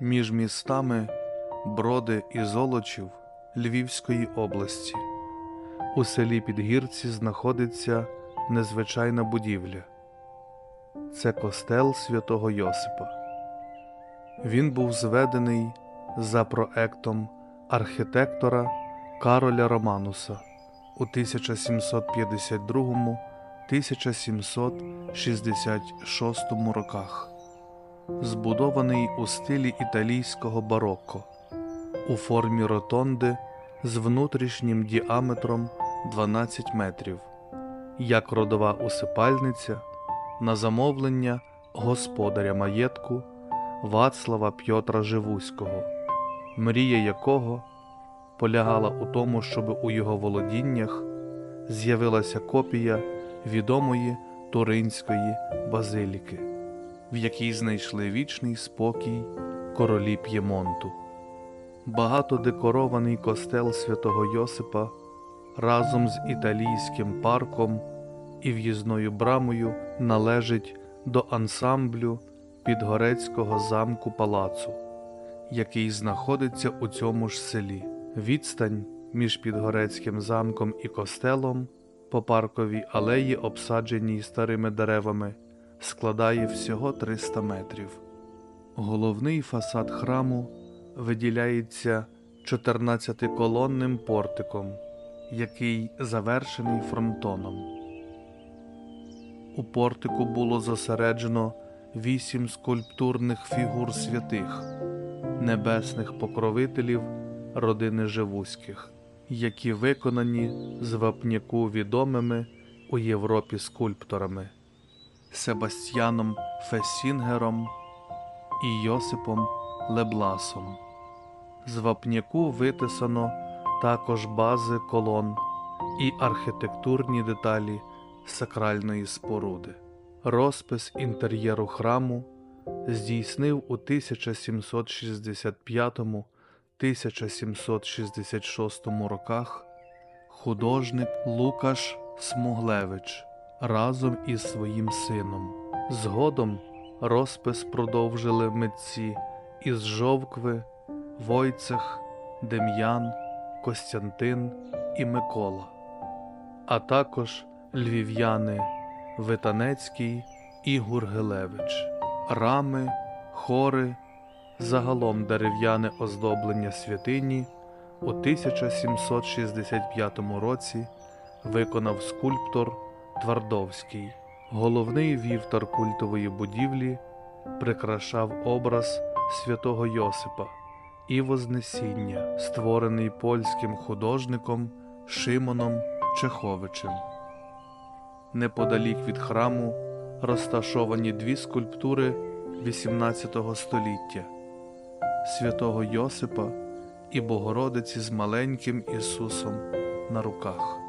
між містами Броди і Золочів Львівської області. У селі Підгірці знаходиться незвичайна будівля. Це костел святого Йосипа. Він був зведений за проектом архітектора Кароля Романуса у 1752-1766 роках, збудований у стилі італійського барокко у формі ротонди з внутрішнім діаметром 12 метрів, як родова усипальниця на замовлення господаря маєтку Вацлава Пьотра Живуського, мрія якого полягала у тому, щоб у його володіннях з'явилася копія відомої Туринської базиліки, в якій знайшли вічний спокій королі П'ємонту. Багатодекорований костел святого Йосипа разом з італійським парком і в'їзною брамою належить до ансамблю Підгорецького замку палацу, який знаходиться у цьому ж селі. Відстань між Підгорецьким замком і костелом по парковій алеї, обсадженій старими деревами, складає всього 300 метрів. Головний фасад храму виділяється 14-колонним портиком, який завершений фронтоном. У портику було зосереджено вісім скульптурних фігур святих, небесних покровителів родини Живуських, які виконані з вапняку відомими у Європі скульпторами Себастьяном Фесінгером і Йосипом Лебласом. З вапняку витисано також бази колон і архітектурні деталі сакральної споруди. Розпис інтер'єру храму здійснив у 1765-1766 роках художник Лукаш Смуглевич разом із своїм сином. Згодом розпис продовжили митці із Жовкви, Войцех, Дем'ян, Костянтин і Микола, а також львів'яни Витанецький і Гургелевич, рами, хори, загалом дерев'яне оздоблення святині у 1765 році виконав скульптор Твардовський. Головний вівтар культової будівлі прикрашав образ святого Йосипа і Вознесіння, створений польським художником Шимоном Чеховичем. Неподалік від храму розташовані дві скульптури XVIII століття святого Йосипа і Богородиці з маленьким Ісусом на руках.